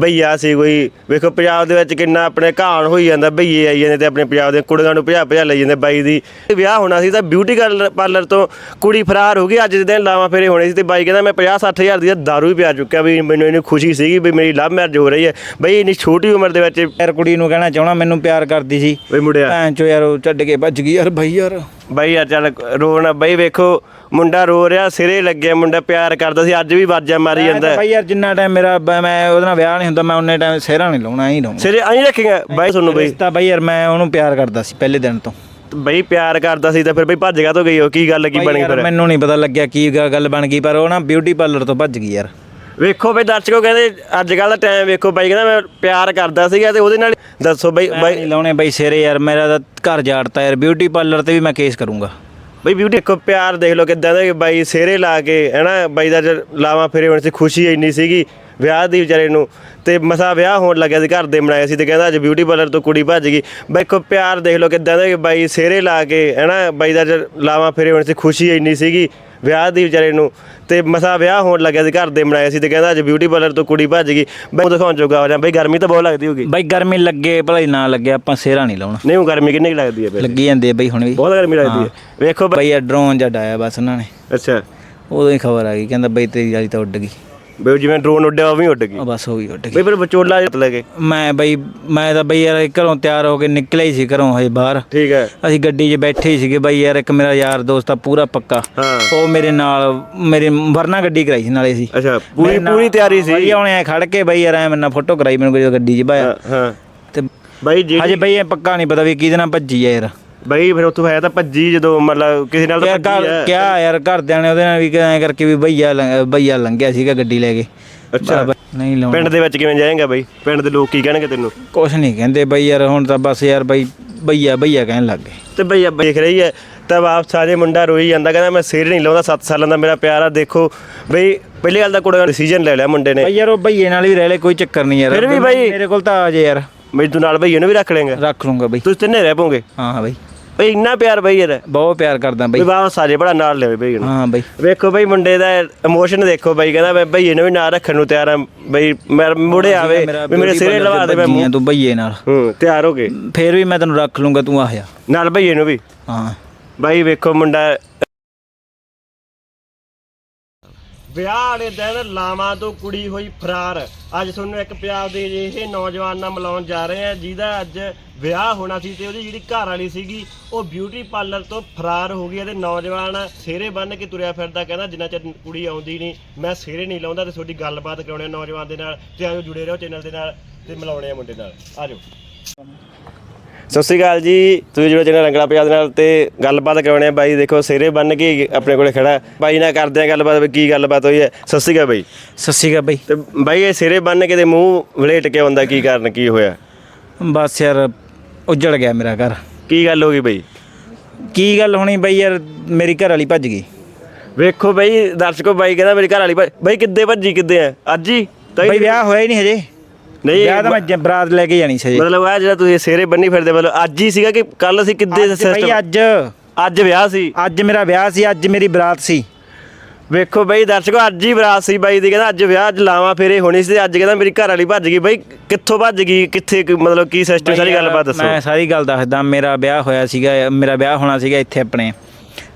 ਭਈਆ ਸੀ ਕੋਈ ਵੇਖੋ ਪੰਜਾਬ ਦੇ ਵਿੱਚ ਕਿੰਨਾ ਆਪਣੇ ਘਾਣ ਹੋਈ ਜਾਂਦਾ ਭਈਏ ਆਈ ਜਾਂਦੇ ਤੇ ਆਪਣੇ ਪੰਜਾਬ ਦੇ ਕੁੜੀਆਂ ਨੂੰ ਭਜਾ ਭਜਾ ਲਈ ਜਾਂਦੇ ਬਾਈ ਦੀ। ਵਿਆਹ ਹੋਣਾ ਸੀ ਤਾਂ ਬਿਊਟੀ ਪਾਰਲਰ ਤੋਂ ਕੁੜੀ ਫਰਾਰ ਹੋ ਗਈ ਅੱਜ ਦੇ ਦਿਨ ਲਾਵਾਂ ਫੇਰੇ ਹੋਣੇ ਸੀ ਤੇ ਬਾਈ ਕਹਿੰਦਾ ਮੈਂ 50 60 ਹਜ਼ਾਰ ਦੀ ਦਾਰੂ ਵੀ ਪਿਆ ਚੁੱਕਿਆ ਵੀ ਮੈਨੂੰ ਇਹਨੂੰ ਖੁਸ਼ੀ ਸੀਗੀ ਵੀ ਮੇਰੀ ਲਵ ਮੈਰਿਜ ਹੋ ਰਹੀ ਹੈ। ਬਈ ਇੰਨੀ ਛੋਟੀ ਉਮਰ ਦੇ ਵਿੱਚ ਯਾਰ ਕੁੜੀ ਨੂੰ ਕਹਿਣਾ ਚਾਹਣਾ ਮੈਨੂੰ ਪਿਆਰ ਕਰਦੀ ਸੀ। ਬਈ ਮੁੰਡਿਆ। ਭੈਣ ਚੋ ਯਾਰ ਉਹ ਛੱਡ ਕੇ ਭੱਜ ਗਈ ਯਾਰ ਬਾਈ ਯਾਰ। ਬਾਈ ਯਾਰ ਚੱਲ ਰੋਣਾ ਬਾਈ ਵੇਖੋ ਮੁੰਡਾ ਰੋ ਰਿਹਾ ਸਿਰੇ ਲੱਗਿਆ ਮੁੰਡਾ ਪਿਆਰ ਕਰਦਾ ਸੀ ਅੱਜ ਵੀ ਵਾਜਾ ਮਾਰੀ ਜਾਂਦਾ। ਬਾਈ ਯਾਰ ਜਿੰਨਾ ਟਾਈਮ ਮੇਰਾ ਬ- ਮੈਂ ਉਹਦੇ ਨਾਲ ਵਿਆਹ ਨਹੀਂ ਹੁੰਦਾ ਮੈਂ ਉਹਨੇ ਟਾਈਮ ਸਿਹਰਾ ਨਹੀਂ ਲਾਉਣਾ ਐਂ ਲਾਉਣਾ। ਸਿਰੇ ਐਂ ਰੱਖੇਗਾ। ਬਾਈ ਤੁਹਾਨੂੰ ਬਈ। ਰਿਸ਼ਤਾ ਬਾਈ ਯਾਰ ਮੈਂ ਉਹਨੂੰ ਪਿਆਰ ਕਰਦਾ ਸੀ ਪਹਿਲੇ ਦਿਨ ਤੋਂ। ਬਈ ਪਿਆਰ ਕਰਦਾ ਸੀ ਤਾਂ ਫਿਰ ਬਈ ਭੱਜ ਗਾ ਤੋਂ ਗਈ ਉਹ ਕੀ ਗੱਲ ਕੀ ਬਣੀ ਯਾਰ ਫਿਰ? ਮੈਨੂੰ ਨਹੀਂ ਪਤਾ ਲੱਗਿਆ ਕੀ ਗ- ਗੱਲ ਬਣ ਗਈ ਪਰ ਉਹ ਨਾ ਬਿਊਟੀ ਪਾਰਲਰ ਤੋਂ ਭੱਜ ਗਈ ਯਾਰ। ਵੇਖੋ ਬਈ ਦਰਸ਼ਕੋ ਕਹਿੰਦੇ ਅੱਜ ਕੱਲ ਦਾ ਟਾਈਮ ਵੇਖੋ ਬਾਈ ਕਹਿੰਦਾ ਮੈਂ ਪਿਆਰ ਕਰਦਾ ਸੀਗਾ ਤੇ ਉਹਦੇ ਨਾਲ ਦੱਸੋ ਬਈ ਬਾਈ ਨਹੀਂ ਲਾਉਣੇ ਬਾਈ ਸਿਰੇ ਯਾਰ ਮੇਰਾ ਤਾਂ ਘਰ ਜਾੜਤਾ ਯਾਰ ਬਿਊਟੀ ਪਾਰਲਰ ਤੇ ਵੀ ਮੈਂ ਕੇਸ ਕਰੂੰਗਾ। ਬਈ ਬਿਊਟੀ ਦੇਖੋ ਪਿਆਰ ਦੇਖ ਲਓ ਕਿੱਦਾਂ ਦਾ ਬਾਈ ਸਿਹਰੇ ਲਾ ਕੇ ਹੈਨਾ ਬਾਈ ਦਾ ਲਾਵਾਂ ਫੇਰੇ ਹੋਣ ਸੀ ਖੁਸ਼ੀ ਇੰਨੀ ਸੀਗੀ ਵਿਆਹ ਦੀ ਵਿਚਾਰੇ ਨੂੰ ਤੇ ਮਸਾ ਵਿਆਹ ਹੋਣ ਲੱਗਿਆ ਸੀ ਘਰ ਦੇ ਬਣਾਏ ਸੀ ਤੇ ਕਹਿੰਦਾ ਅੱਜ ਬਿਊਟੀ ਪਾਰਲਰ ਤੋਂ ਕੁੜੀ ਭੱਜ ਗਈ। ਬਾਈ ਦੇਖੋ ਪਿਆਰ ਦੇਖ ਲਓ ਕਿੱਦਾਂ ਦਾ ਬਾਈ ਸਿਹਰੇ ਲਾ ਕੇ ਹੈਨਾ ਬਾਈ ਦਾ ਲਾਵਾਂ ਫੇਰੇ ਹੋਣ ਸੀ ਖੁਸ਼ੀ ਇੰਨੀ ਸੀਗੀ ਵਿਆਹ ਦੀ ਵਿਚਾਰੇ ਨੂੰ ਤੇ ਮਸਾ ਵਿਆਹ ਹੋਣ ਲੱਗਿਆ ਸੀ ਘਰ ਦੇ ਬਣਾਏ ਸੀ ਤੇ ਕਹਿੰਦਾ ਅੱਜ ਬਿਊਟੀ ਪਾਰਲਰ ਤੋਂ ਕੁੜੀ ਭੱਜ ਗਈ। ਬਾਈ ਦਿਖਾਉਣ ਜੋਗਾ ਹੋ ਜਾ ਬਾਈ ਗਰਮੀ ਤਾਂ ਬਹੁਤ ਲੱਗਦੀ ਹੋਗੀ ਬਾਈ ਗਰਮੀ ਲੱਗੇ ਭਲਾਈ ਨਾ ਲੱਗੇ ਆਪਾਂ ਸਿਹਰਾ ਨਹੀਂ ਲਾਉਣਾ। ਨਹੀਂ ਉਹ ਗਰਮੀ ਕਿੰਨੀ ਕੁ ਲੱਗਦੀ ਹੈ ਫਿਰ? ਲੱਗੀ ਜਾਂਦੇ ਆ ਬਾਈ ਹੁਣ ਵੀ। ਬਹੁਤ ਗਰਮੀ ਲੱਗਦੀ ਹੈ। ਵੇਖੋ ਬਾਈ ਬਾਈ ਡਰੋਨ ਜੱਟ ਆਇਆ ਬਸ ਉਹਨਾਂ ਨੇ। ਅੱਛਾ। ਉਦੋਂ ਹੀ ਖਬਰ ਆ ਗਈ ਕਹਿੰਦਾ ਬਾਈ ਤੇਰੀ ਵਾਲੀ ਤਾਂ ਉੱਡ ਗਈ। ਬਈ ਜਿਵੇਂ ਡਰੋਨ ਉੱਡਿਆ ਉਹ ਵੀ ਉੱਡ ਗਈ। ਬਸ ਹੋ ਗਈ ਉੱਡ ਗਈ। ਬਈ ਫਿਰ ਵਿਚੋਲਾ ਜਿੱਤ ਲਗੇ ਮੈਂ ਬਈ ਮੈਂ ਤਾਂ ਬਈ ਯਾਰ ਘਰੋਂ ਤਿਆਰ ਹੋ ਕੇ ਨਿਕਲਿਆ ਹੀ ਸੀ ਘਰੋਂ ਹਜੇ ਬਾਹਰ। ਠੀਕ ਹੈ। ਅਸੀਂ ਗੱਡੀ 'ਚ ਬੈਠੇ ਹੀ ਸੀਗੇ ਬਾਈ ਯਾਰ ਇੱਕ ਮੇਰਾ ਯਾਰ ਦੋਸਤ ਆ ਪੂਰਾ ਪੱਕਾ। ਹਾਂ। ਉਹ ਮੇਰੇ ਨਾਲ ਮੇਰੇ ਵਰਨਾ ਗੱਡੀ ਕਰਾਈ ਸੀ ਨਾਲੇ ਸੀ ਅੱਛਾ ਪੂਰੀ ਪੂਰੀ ਤਿਆਰੀ ਸੀ। ਬਾਈ ਉਹਨੇ ਐਂ ਖੜ ਕੇ ਬਾਈ ਯਾਰ ਐ ਮੇਰੇ ਨਾਲ ਫੋਟੋ ਕਰਾਈ ਮੈਨੂੰ ਕੋਈ ਗੱਡੀ 'ਚ ਬਾਇਆ ਹਾਂ, ਹਾਂ। ਤੇ ਬਾਈ ਜੀ ਹਜੇ ਬਈ ਇਹ ਪੱਕਾ ਨਹੀਂ ਪਤਾ ਵੀ ਕਿਹਦੇ ਨਾਲ ਭੱਜੀ ਆ ਯਾਰ। ਬਾਈ ਫਿਰ ਉੱਥੋਂ ਆਇਆ ਤਾਂ ਭੱਜੀ ਜਦੋਂ ਮਤਲਬ ਕਿਸੇ ਨਾਲ ਤਾਂ ਯਾਰ ਭੱਜੀ ਘਰ ਹੈ ਕਿਆ ਯਾਰ ਘਰਦਿਆਂ ਨੇ ਉਹਦੇ ਨਾਲ ਵੀ ਐਂ ਕਰਕੇ ਵੀ ਭਈਆ ਲੰਘ- ਭਈਆ ਲੰਘਿਆ ਸੀਗਾ ਗੱਡੀ ਲੈ ਕੇ। ਅੱਛਾ। ਨਹੀਂ ਲਾਉਣਾ। ਪਿੰਡ ਦੇ ਵਿੱਚ ਕਿਵੇਂ ਜਾਏਗਾ ਬਾਈ? ਪਿੰਡ ਦੇ ਲੋਕ ਕੀ ਕਹਿਣਗੇ ਤੈਨੂੰ? ਕੁਛ ਨਹੀਂ ਕਹਿੰਦੇ ਬਈ ਯਾਰ ਹੁਣ ਤਾਂ ਬਸ ਯਾਰ ਬਈ ਭਈਆ ਭਈਆ ਕਹਿਣ ਲੱਗ ਗਏ। ਤੇ ਬਈ ਅੱਬ ਦੇਖ ਰਹੀ ਹੈ ਤਾਂ ਬਾਪ ਸਾਰੇ ਮੁੰਡਾ ਰੋਈ ਜਾਂਦਾ ਕਹਿੰਦਾ ਮੈਂ ਸਿਰ ਨਹੀਂ ਲਾਉਂਦਾ 7 ਸਾਲਾਂ ਦਾ ਮੇਰਾ ਪਿਆਰ ਆ ਦੇਖੋ ਬਈ ਪਹਿਲੀ ਗੱਲ ਤਾਂ ਕੁੜੀ ਦਾ ਡਿਸੀਜਨ ਲੈ ਲਿਆ ਮੁੰਡੇ ਨੇ। ਬਈ ਯਾਰ ਉਹ ਭਈਏ ਨਾਲ ਵੀ ਰਹਿ ਲੈ ਕੋਈ ਚੱਕਰ ਨਹੀਂ ਯਾਰ। ਫਿਰ ਵੀ ਬਈ- ਮੇਰੇ ਕੋਲ ਤਾਂ ਆ ਜੇ ਯਾਰ। ਤੂੰ ਨਾਲ ਬਈ ਇਹਨੂੰ ਵੀ ਰੱਖ ਲੇਗਾ। ਰੱਖ ਲੂੰਗਾ ਬਈ। ਤੁਸੀਂ ਤਿੰਨੇ ਰਹਿ ਪੋਗੇ ਹਾਂ ਬਈ। ਬਈ ਇੰਨਾ ਪਿਆਰ ਬਈ ਯਾਰ। ਬਹੁਤ ਪਿਆਰ ਕਰਦਾ ਬਈ। ਬਾਪ ਸਾਰੇ ਬੜਾ ਨਾਲ ਲੈਵੇ ਬਈ ਇਹਨੂੰ ਹਾਂ ਬਈ। ਵੇਖੋ ਬਈ ਮੁੰਡੇ ਦਾ ਇਮੋਸ਼ਨ ਦੇਖੋ ਬਈ ਕਹਿੰਦਾ ਮੈਂ ਬਈ ਇਹਨੂੰ ਵੀ ਨਾਲ ਰੱਖਣ ਨੂੰ ਤਿਆਰ ਆ ਬਈ ਮੈਂ ਮੁੜੇ ਆਵੇ ਮੇਰਾ ਵੀ ਮੇਰੇ ਸਿਰੇ ਲਵਾ ਦੇ ਮੈਂ ਆ ਤੂੰ ਭਈਏ ਨਾਲ। ਹੂੰ ਤਿਆਰ ਹੋ ਗਏ ਫੇਰ ਵੀ ਮੈਂ ਤੈਨੂੰ ਰੱਖ ਲੂੰਗਾ ਤੂੰ ਆ ਜਾ ਨਾਲ ਬਈ ਇਹਨੂੰ ਵੀ। ਹਾਂ। ਬਾਈ ਵੇਖੋ ਮੁੰਡਾ ਵਿਆਹ ਵਾਲੇ ਦਿਨ ਲਾਵਾਂ ਤੋਂ ਕੁੜੀ ਹੋਈ ਫਰਾਰ। ਅੱਜ ਤੁਹਾਨੂੰ ਇੱਕ ਪੰਜਾਬ ਦੇ ਅਜਿਹੇ ਨੌਜਵਾਨ ਨਾਲ ਮਿਲਾਉਣ ਜਾ ਰਹੇ ਆ ਜਿਹਦਾ ਅੱਜ ਵਿਆਹ ਹੋਣਾ ਸੀ ਤੇ ਉਹਦੀ ਜਿਹੜੀ ਘਰ ਵਾਲੀ ਸੀਗੀ, ਉਹ ਬਿਊਟੀ ਪਾਰਲਰ ਤੋਂ ਫਰਾਰ ਹੋ ਗਈ। ਤੇ ਨੌਜਵਾਨ ਸਿਹਰੇ ਬੰਨ ਕੇ ਤੁਰਿਆ ਫਿਰਦਾ, ਕਹਿੰਦਾ, ਜਿੰਨਾ ਚਿਰ ਕੁੜੀ ਆਉਂਦੀ ਨਹੀਂ, ਮੈਂ ਸਿਹਰੇ ਨਹੀਂ ਲਾਉਂਦਾ ਤੇ ਤੁਹਾਡੀ ਗੱਲਬਾਤ ਕਰਾਉਣੇ ਆ ਨੌਜਵਾਨ ਦੇ ਨਾਲ ਤੇ ਆਜੋ ਜੁੜੇ ਰਹੋ ਚੈਨਲ ਦੇ ਨਾਲ ਤੇ ਮਿਲਾਉਣੇ ਆ ਮੁੰਡੇ ਨਾਲ। ਆਜੋ। ਸਤਿ ਸ਼੍ਰੀ ਅਕਾਲ ਜੀ। ਤੁਸੀਂ ਜਿਹੜੇ ਚੈਨਲ ਰੰਗਲਾ ਦੇ ਨਾਲ ਤੇ ਗੱਲਬਾਤ ਕਰਾਉਣੇ ਆ ਬਾਈ। ਦੇਖੋ ਸਿਰੇ ਬੰਨ ਕੇ ਆਪਣੇ ਕੋਲੇ ਖੜਾ। ਬਾਈ ਨਾਲ ਕਰਦੇ ਆ ਗੱਲਬਾਤ ਵੀ ਕੀ ਗੱਲਬਾਤ ਹੋਈ ਹੈ। ਸਤਿ ਸ਼੍ਰੀ ਅਕਾਲ ਬਾਈ। ਸੱਸੀ ਗਾ ਬਈ। ਤੇ ਬਾਈ ਇਹ ਸਿਰੇ ਬੰਨ ਕੇ ਤੇ ਮੂੰਹ ਵਲੇਟ ਕੇ ਆਉਂਦਾ ਕੀ ਕਾਰਨ ਕੀ ਹੋਇਆ? ਬਸ ਯਾਰ ਉੱਜੜ ਗਿਆ ਮੇਰਾ ਘਰ। ਕੀ ਗੱਲ ਹੋ ਗਈ ਬਾਈ? ਕੀ ਗੱਲ ਹੋਣੀ ਬਈ ਯਾਰ ਮੇਰੀ ਘਰ ਵਾਲੀ ਭੱਜ ਗਈ। ਵੇਖੋ ਬਾਈ ਦਰਸ਼ਕੋ ਬਾਈ ਕਹਿੰਦਾ ਮੇਰੀ ਘਰ ਵਾਲੀ ਬਾਈ ਕਿੱਦੇ ਭੱਜੀ ਕਿੱਦੇ ਆ? ਅੱਜ ਹੀ? ਬਈ ਵਿਆਹ ਹੋਇਆ ਹੀ ਨਹੀਂ ਹਜੇ। ਨਹੀਂ ਵਿਆਹ ਤਾਂ ਮੈਂ ਜ- ਬਰਾਤ ਲੈ ਕੇ ਜਾਣੀ ਸੀ ਮਤਲਬ ਆ ਜਿਹੜਾ ਤੁਸੀਂ ਸਿਰੇ ਬੰਨੀ ਫਿਰਦੇ ਮਤਲਬ ਅੱਜ ਹੀ ਸੀਗਾ ਕਿ ਕੱਲ ਅਸੀਂ ਕਿੱਦੇ ਅੱਜ ਬਈ ਸਿਸਟਮ ਅੱਜ। ਅੱਜ ਵਿਆਹ ਸੀ। ਅੱਜ ਮੇਰਾ ਵਿਆਹ ਸੀ ਅੱਜ ਮੇਰੀ ਬਰਾਤ ਸੀ। ਵੇਖੋ ਬਈ ਦਰਸ਼ਕੋ ਅੱਜ ਹੀ ਬਰਾਤ ਸੀ ਬਾਈ ਦੀ ਕਹਿੰਦਾ ਅੱਜ ਵਿਆਹ ਅੱਜ ਲਾਵਾਂ ਫੇਰੇ ਹੋਣੀ ਸੀ ਤੇ ਅੱਜ ਕਹਿੰਦਾ ਮੇਰੀ ਘਰ ਵਾਲੀ ਭੱਜ ਗਈ। ਬਈ ਕਿੱਥੋਂ ਭੱਜ ਗਈ ਕਿੱਥੇ ਕੁ- ਮਤਲਬ ਕੀ ਸਿਸਟਮ ਸਾਰੀ ਗੱਲਬਾਤ ਦੱਸੋ। ਮੈਂ ਸਾਰੀ ਗੱਲ ਦੱਸਦਾ ਮੇਰਾ ਵਿਆਹ ਹੋਇਆ ਸੀਗਾ ਮੇਰਾ ਵਿਆਹ ਹੋਣਾ ਸੀਗਾ ਇੱਥੇ ਆਪਣੇ।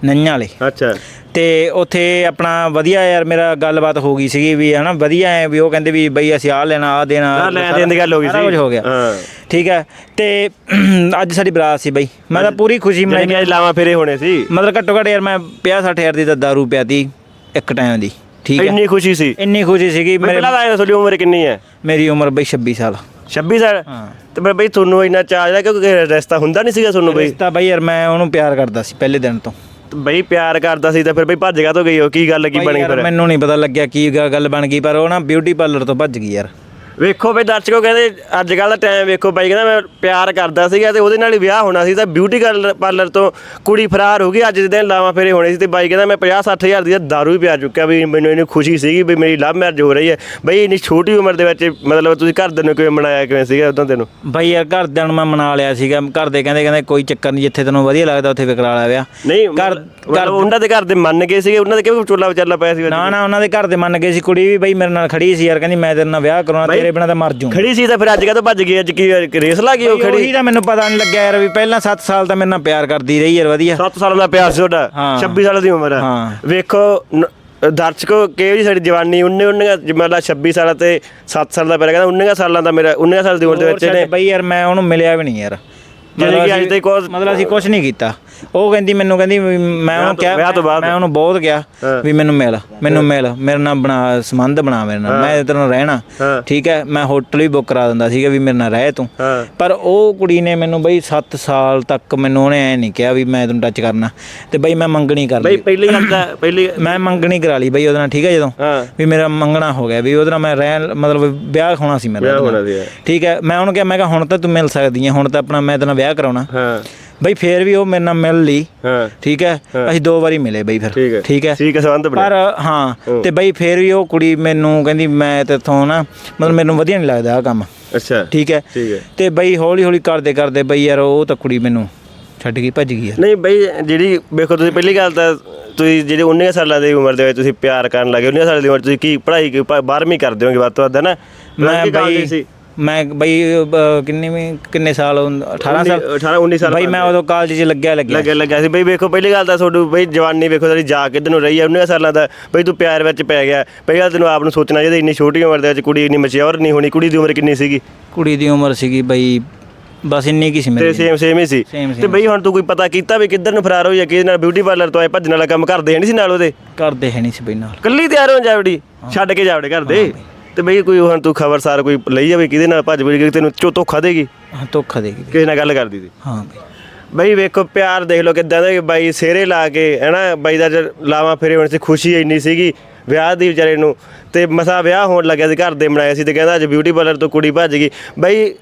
ਨੰਨਿਆਂ ਵਾਲੇ। ਅੱਛਾ। ਤੇ ਉੱਥੇ ਆਪਣਾ ਵਧੀਆ ਯਾਰ ਮੇਰਾ ਗੱਲਬਾਤ ਹੋ ਗਈ ਸੀਗੀ ਵੀ ਹਨਾ ਵਧੀਆ ਹੈ ਵੀ ਉਹ ਕਹਿੰਦੇ ਵੀ ਬਈ ਅਸੀਂ ਆਹ ਲੈਣਾ ਆਹ ਦੇਣਾ ਆਹ ਲੈਣ ਦੇਣ ਦੀ ਗੱਲ ਹੋ ਗਈ ਸਾਰਾ ਸੀ। ਕੁਝ ਹੋ ਗਿਆ। ਹਾਂ। ਠੀਕ ਹੈ ਤੇ ਅੱਜ ਸਾਡੀ ਬਰਾਤ ਸੀ ਬਈ। ਮੈਂ ਤਾਂ ਪੂਰੀ ਖੁਸ਼ੀ ਮਨਾਈ। ਅੱਜ ਲਾਵਾਂ ਫੇਰੇ ਹੋਣੇ ਸੀ। ਮਤਲਬ ਘੱਟੋ ਘੱਟ ਯਾਰ ਮੈਂ 50 60 ਹਜ਼ਾਰ ਦੀ ਤਾਂ ਦਾਰੂ ਪਿਆਤੀ ਇੱਕ ਟਾਈਮ ਦੀ। ਠੀਕ ਹੈ। ਇੰਨੀ ਖੁਸ਼ੀ ਸੀ। ਇੰਨੀ ਖੁਸ਼ੀ ਸੀਗੀ। ਮੇਰੇ ਪਹਿਲਾਂ ਤਾਂ ਤੁਹਾਡੀ ਉਮਰ ਕਿੰਨੀ ਹੈ? ਮੇਰੀ ਉਮਰ ਬਈ 26 ਸਾਲ। 26 ਸਾਲ? ਹਾਂ। ਤੇ ਫਿਰ ਬਈ ਤੁਹਾਨੂੰ ਇੰਨਾ ਚਾਹ ਜਿਹੜਾ ਕਿਉਂਕਿ ਰਿਸ਼ਤਾ ਹੁੰਦਾ ਨਹੀਂ ਸੀਗਾ ਤੁਹਾਨੂੰ ਬਈ। ਰਿਸ਼ਤਾ ਬਈ ਯਾਰ ਮੈਂ ਉਹਨੂੰ ਪਿਆਰ ਕਰਦਾ ਸੀ ਪਹਿਲੇ ਦਿਨ ਤੇ। ਬਈ ਪਿਆਰ ਕਰਦਾ ਸੀ ਤਾਂ ਫਿਰ ਬਈ ਭੱਜ ਗਾ ਤੋਂ ਗਈ ਉਹ ਕੀ ਗੱਲ ਕੀ ਬਣੀ ਯਾਰ ਫਿਰ? ਮੈਨੂੰ ਨਹੀਂ ਪਤਾ ਲੱਗਿਆ ਕੀ ਗ- ਗੱਲ ਬਣ ਗਈ ਪਰ ਉਹ ਨਾ ਬਿਊਟੀ ਪਾਰਲਰ ਤੋਂ ਭੱਜ ਗਈ ਯਾਰ। ਵੇਖੋ ਬਈ ਦਰਸ਼ਕੋ ਕਹਿੰਦੇ ਅੱਜ ਕੱਲ ਦਾ ਟਾਈਮ ਵੇਖੋ ਬਾਈ ਕਹਿੰਦਾ ਮੈਂ ਪਿਆਰ ਕਰਦਾ ਸੀਗਾ ਤੇ ਉਹਦੇ ਨਾਲ ਹੀ ਵਿਆਹ ਹੋਣਾ ਸੀ ਤਾਂ ਬਿਊਟੀ ਪਾਰਲਰ ਤੋਂ ਕੁੜੀ ਫਰਾਰ ਹੋ ਗਈ ਅੱਜ ਦੇ ਦਿਨ ਲਾਵਾਂ ਫੇਰੇ ਹੋਣੇ ਸੀ ਤੇ ਬਾਈ ਕਹਿੰਦਾ ਮੈਂ 50 60 ਹਜ਼ਾਰ ਦੀ ਤਾਂ ਦਾਰੂ ਵੀ ਪਿਆ ਚੁੱਕਿਆ ਵੀ ਮੈਨੂੰ ਇਹਨੂੰ ਖੁਸ਼ੀ ਸੀਗੀ ਵੀ ਮੇਰੀ ਲਵ ਮੈਰਿਜ ਹੋ ਰਹੀ ਹੈ। ਬਈ ਇੰਨੀ ਛੋਟੀ ਉਮਰ ਦੇ ਵਿੱਚ ਮਤਲਬ ਤੁਸੀਂ ਘਰ ਦੇ ਨੂੰ ਕਿਵੇਂ ਮਨਾਇਆ ਕਿਵੇਂ ਸੀਗਾ ਉਦੋਂ ਤੈਨੂੰ? ਬਈ ਯਾਰ ਘਰਦਿਆਂ ਨੂੰ ਮੈਂ ਮਨਾ ਲਿਆ ਸੀਗਾ। ਘਰ ਦੇ ਕਹਿੰਦੇ ਕਹਿੰਦੇ ਕੋਈ ਚੱਕਰ ਨਹੀਂ ਜਿੱਥੇ ਤੈਨੂੰ ਵਧੀਆ ਲੱਗਦਾ ਉੱਥੇ ਵਿਕਰਾ ਲਿਆ ਵਿਆਹ। ਨਹੀਂ ਘਰ- ਉਹਨਾਂ ਦੇ ਘਰ ਦੇ ਮੰਨ ਗਏ ਸੀਗੇ ਉਹਨਾਂ ਦੇ ਕਿਵੇਂ ਵਿਚੋਲਾ ਵਿਚਾਲਾ ਪਿਆ ਸੀ? ਨਾ ਨਾ ਉਹਨਾਂ ਦੇ ਘਰ ਦੇ ਮੰਨ ਗਏ ਸੀ। ਕੁੜੀ ਵੀ ਬਈ ਮੇਰੇ ਨਾਲ ਖੜੀ ਸੀ ਯਾਰ ਕਹਿੰਦੀ ਮੈਂ ਤੇਰੇ ਨਾਲ ਵਿਆਹ ਕਰਾਉਣਾ ਤੇਰੇ ਬਿਨਾਂ ਤਾਂ ਮਰ ਜੂ ਖੜੀ ਸੀ ਤਾਂ ਫਿਰ ਅੱਜ ਕਦੋਂ ਭੱਜ ਗਈ ਅੱਜ ਕੀ ਰੇਸ ਲਾ ਗਈ ਉਹ ਖੜੀ? ਉਹੀ ਤਾਂ ਮੈਨੂੰ ਪਤਾ ਨਹੀਂ ਲੱਗਿਆ ਯਾਰ ਵੀ ਪਹਿਲਾਂ 7 ਸਾਲ ਤਾਂ ਮੇਰੇ ਨਾਲ ਪਿਆਰ ਕਰਦੀ ਰਹੀ ਯਾਰ ਵਧੀਆ। 7 ਸਾਲਾਂ ਦਾ ਪਿਆਰ ਸੀ ਤੁਹਾਡਾ ਹਾਂ। 26 ਸਾਲ ਦੀ ਉਮਰ ਹੈ ਹਾਂ। ਵੇਖੋ ਨ- ਦਰਸ਼ਕੋ ਕਿਹੋ ਜੀ ਸਾਡੀ ਜਵਾਨੀ 19 19 ਜਿਵੇਂ 26 ਸਾਲਾਂ ਤੇ 7 ਸਾਲ ਦਾ ਪਿਆਰ ਕਹਿੰਦਾ 19 ਸਾਲਾਂ ਦਾ ਮੇਰਾ 19 ਸਾਲ ਦੀ ਉਮਰ ਦੇ ਹੋਰ ਵਿੱਚ ਛੱਡ ਇਹਨੇ ਬਈ ਯਾਰ ਮੈਂ ਉਹਨੂੰ ਮਿਲਿਆ ਵੀ ਨਹੀਂ ਯਾਰ। ਜਾਣੀ ਕਿ ਅੱਜ ਤੱਕ ਉਹ- ਮਤਲਬ ਅਸੀਂ ਕੁਝ ਨਹੀਂ ਕੀਤਾ। ਉਹ ਕਹਿੰਦੀ ਮੈਨੂੰ ਕਹਿੰਦੀ ਵੀ ਮੈਂ ਉਹਨੂੰ ਕਿਹਾ ਵਿਆਹ ਤੋਂ ਬਾਅਦ? ਮੈਂ ਉਹਨੂੰ ਬਹੁਤ ਕਿਹਾ। ਵੀ ਮੈਨੂੰ ਮਿਲ ਮੈਨੂੰ ਮਿਲ ਮੇਰੇ ਨਾਲ ਬਣਾ ਸੰਬੰਧ ਬਣਾ ਮੇਰੇ ਨਾਲ। ਮੈਂ ਤੇਰੇ ਨਾਲ ਰਹਿਣਾ। ਠੀਕ ਹੈ ਮੈਂ ਹੋਟਲ ਵੀ ਬੁੱਕ ਕਰਾ ਦਿੰਦਾ ਸੀਗਾ ਵੀ ਮੇਰੇ ਨਾਲ ਰਹਿ ਤੂੰ। ਪਰ ਉਹ ਕੁੜੀ ਨੇ ਮੈਨੂੰ ਬਈ 7 ਸਾਲ ਤੱਕ ਮੈਨੂੰ ਉਹਨੇ ਐ ਨਹੀਂ ਕਿਹਾ ਵੀ ਮੈਂ ਤੈਨੂੰ ਟੱਚ ਕਰਨਾ। ਤੇ ਬਈ ਮੈਂ ਮੰਗਣੀ ਕਰ ਬਈ ਲਈ। ਪਹਿਲੀ ਗੱਲ ਤਾਂ ਪਹਿਲੀ ਮੈਂ ਮੰਗਣੀ ਕਰਾ ਲਈ ਬਈ ਉਹਦੇ ਨਾਲ ਠੀਕ ਹੈ ਜਦੋਂ? ਵੀ ਮੇਰਾ ਮੰਗਣਾ ਹੋ ਗਿਆ ਵੀ ਉਹਦੇ ਨਾਲ ਮੈਂ ਰਹਿ ਮਤਲਬ ਵਿਆਹ ਹੋਣਾ ਸੀ ਮੇਰਾ ਠੀਕ ਹੈ ਮੈਂ ਉਹਨੂੰ ਕਿਹਾ ਮੈਂ ਕਿਹਾ ਹੁਣ ਤਾਂ ਤੂੰ ਮਿਲ ਸਕਦੀ ਹੈ ਹੁਣ ਤਾਂ ਆਪਣਾ ਮੈਂ ਤੇਰੇ ਨਾਲ ਵਿਆਹ ਕਰਾਉਣਾ। ਹਾਂ। ਬਈ ਫੇਰ ਵੀ ਉਹ ਮੇਰੇ ਨਾਲ ਮਿਲ ਲਈ। ਹਾਂ। ਠੀਕ ਹੈ? ਅਸੀਂ ਦੋ ਵਾਰੀ ਮਿਲੇ ਬਈ ਫਿਰ। ਠੀਕ ਹੈ। ਠੀਕ ਹੈ? ਸੰਬੰਧ ਬਣੇ ਪਰ ਹਾਂ ਤੇ ਬਈ ਫੇਰ ਵੀ ਉਹ ਕੁੜੀ ਮੈਨੂੰ ਕਹਿੰਦੀ ਮੈਂ ਤੇਥੋਂ ਨਾ ਮਤਲਬ ਮੈਨੂੰ ਵਧੀਆ ਨਹੀਂ ਲੱਗਦਾ ਆ ਕੰਮ। ਅੱਛਾ। ਠੀਕ ਹੈ? ਤੇ ਬਈ ਹੌਲੀ ਹੌਲੀ ਕਰਦੇ ਕਰਦੇ ਬਈ ਯਾਰ ਉਹ ਤਾਂ ਕੁੜੀ ਮੈਨੂੰ ਛੱਡ ਗਈ ਭੱਜ ਗਈ ਨਹੀਂ ਬਈ ਜਿਹੜੀ ਵੇਖੋ ਤੁਸੀਂ ਪਹਿਲੀ ਗੱਲ ਤਾਂ ਤੁਸੀਂ ਜਿਹੜੇ 19 ਸਾਲਾਂ ਦੀ ਉਮਰ ਦੇ ਵਿੱਚ ਤੁਸੀਂ ਪਿਆਰ ਕਰਨ ਲੱਗੇ 19 ਸਾਲਾਂ ਦੀ ਉਮਰ ਤੁਸੀਂ ਕੀ ਪੜ੍ਹਾਈ ਕੀ 12ਵੀਂ ਕਰਦੇ ਹੋਗੇ ਵੱਧ ਤੋਂ ਵੱਧ ਹੈ ਨਾ? ਮੈਂ ਬਈ ਮੈਂ ਬਈ ਅਹ, ਕਿੰਨੇ ਵੀ ਕਿੰਨੇ ਸਾਲ ਹੁਣ? 18 ਸਾਲ? 18 19 ਸਾਲ ਬਈ ਮੈਂ ਉਦੋਂ ਕਾਲਜ 'ਚ ਲੱਗਿਆ ਲੱਗਿਆ। ਲੱਗਿਆ ਲੱਗਿਆ ਸੀ। ਬਈ ਵੇਖੋ ਪਹਿਲੀ ਗੱਲ ਤਾਂ ਤੁਹਾਨੂੰ ਬਈ ਜਵਾਨੀ ਵੇਖੋ ਸਾਡੀ ਜਾ ਕਿੱਧਰ ਨੂੰ ਰਹੀ ਹੈ 19 ਸਾਲਾਂ ਦਾ ਬਈ ਤੂੰ ਪਿਆਰ ਵਿੱਚ ਪੈ ਗਿਆ। ਪਹਿਲੀ ਗੱਲ ਤੈਨੂੰ ਆਪ ਨੂੰ ਸੋਚਣਾ ਚਾਹੀਦਾ ਇੰਨੀ ਛੋਟੀ ਉਮਰ ਦੇ ਵਿੱਚ ਕੁੜੀ ਇੰਨੀ ਮੈਚਿਓਰ ਨਹੀਂ ਹੋਣੀ ਕੁੜੀ ਦੀ ਉਮਰ ਕਿੰਨੀ ਸੀਗੀ? ਕੁੜੀ ਦੀ ਉਮਰ ਸੀਗੀ ਬਈ ਬਸ ਇੰਨੀ ਕੀ ਸੀ ਤੇ ਮੇਰੀ ਸੇਮ ਸੇਮ ਹੀ ਸੀ। Same, same. ਤੇ ਬਈ ਹੁਣ ਤੂੰ ਕੋਈ ਪਤਾ ਕੀਤਾ ਵੀ ਕਿੱਧਰ ਨੂੰ ਫਰਾਰ ਹੋਈ ਹੈ ਕਿਹਦੇ ਨਾਲ ਬਿਊਟੀ ਪਾਰਲਰ ਤੋਂ ਆਏ ਭੱਜਣ ਵਾਲਾ ਕੰਮ ਕਰਦੇ ਨਹੀਂ ਸੀ ਨਾਲ ਉਹਦੇ? ਕਰਦੇ ਹੈ ਨਹੀਂ ਸੀ ਬਈ ਨਾਲ। ਕੱਲੀ ਤਿਆਰ ਹੋ ਜਾਵੜੀ ਛੱਡ ਕੇ ਜਾਵੜੇ ਘਰ ਦੇ। ਤੇ ਬਈ ਕੋਈ ਹੁਣ ਤੂੰ ਖਬਰਸਾਰ ਕੋਈ ਲਈ ਜਾਵੇ ਕਿਹਦੇ ਨਾਲ ਭੱਜ ਬੜੀ ਤੈਨੂੰ ਚੋ ਧੋਖਾ ਦੇਗੀ ਹਾਂ ਧੋਖਾ ਦੇ ਗਈ। ਬਈ। ਕਿਸੇ ਨਾਲ ਗੱਲ ਕਰਦੀ ਸੀ? ਹਾਂ ਬਈ। ਬਈ ਵੇਖੋ ਪਿਆਰ ਦੇਖ ਲਓ ਕਿਦਾਂ ਦੇ ਬਾਈ ਸਿਹਰੇ ਲਾ ਕੇ ਹੈਨਾ ਬਾਈ ਦਾ ਲਾਵਾਂ ਫੇਰੇ ਹੋਣ ਸੀ ਖੁਸ਼ੀ ਇੰਨੀ ਸੀਗੀ ਵਿਆਹ ਦੀ ਵਿਚਾਰੇ ਨੂੰ। ਤੇ ਮਸਾ ਵਿਆਹ ਹੋਣ ਲੱਗਿਆ ਸੀ ਘਰ ਦੇ ਬਣਾਇਆ ਸੀ ਤੇ ਕਹਿੰਦਾ ਅੱਜ ਬਿਊਟੀ ਪਾਰਲਰ ਤੋਂ ਕੁੜੀ ਭੱਜ ਗਈ। ਬਈ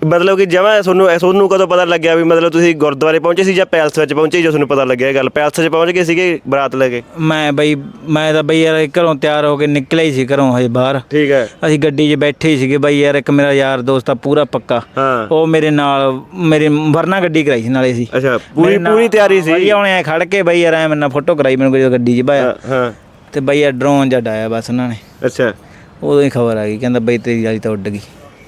ਮਤਲਬ ਕਿ ਜਮਾ ਤੁਹਾਨੂੰ ਤੁਹਾਨੂੰ ਕਦੋਂ ਪਤਾ ਲੱਗਿਆ ਵੀ ਮਤਲਬ ਤੁਸੀਂ ਗੁਰਦੁਆਰੇ ਪਹੁੰਚੇ ਸੀ ਜਾਂ ਪੈਲਸ ਵਿੱਚ ਪਹੁੰਚੇ ਜੋ ਤੁਹਾਨੂੰ ਪਤਾ ਲੱਗਿਆ ਇਹ ਗੱਲ? ਪੈਲਸ 'ਚ ਪਹੁੰਚ ਗਏ ਸੀਗੇ ਬਰਾਤ ਲੈ ਕੇ? ਮੈਂ ਬਈ ਮੈਂ ਤਾਂ ਬਈ ਯਾਰ ਘਰੋਂ ਤਿਆਰ ਹੋ ਕੇ ਨਿਕਲਿਆ ਹੀ ਸੀ ਘਰੋਂ ਹਜੇ ਬਾਹਰ। ਠੀਕ ਹੈ। ਅਸੀਂ ਗੱਡੀ 'ਚ ਬੈਠੇ ਹੀ ਸੀਗੇ ਬਈ ਯਾਰ ਇੱਕ ਮੇਰਾ ਯਾਰ ਦੋਸਤ ਆ ਪੂਰਾ ਪੱਕਾ। ਹਾਂ। ਉਹ ਮੇਰੇ ਨਾਲ ਮੇਰੇ ਵਰਨਾ ਗੱਡੀ ਕਰਾਈ ਸੀ ਨਾਲੇ ਸੀ ਅੱਛਾ ਪੂਰੀ ਪੂਰੀ ਤਿਆਰੀ ਸੀ? ਬਈ ਉਹਨੇ ਐਂ ਖੜ ਕੇ ਬਈ ਯਾਰ ਐ ਮੇਰੇ ਨਾਲ ਫੋਟੋ ਕਰਾਈ ਮੈਨੂੰ ਕੋਈ ਗੱਡੀ 'ਚ ਬਾਇਆ ਹਾਂ ਹਾਂ। ਤੇ ਬਈ ਯਾਰ ਡਰੋਨ ਜੱਟ ਆਇਆ ਬਸ ਉਹਨਾਂ ਨੇ। ਅੱਛਾ। ਉਦੋਂ ਹੀ ਖਬਰ ਆ ਗਈ ਕਹਿੰਦਾ ਬਈ ਤੇਰੀ ਜਾਲੀ ਤਾਂ ਉੱਡ ਗਈ।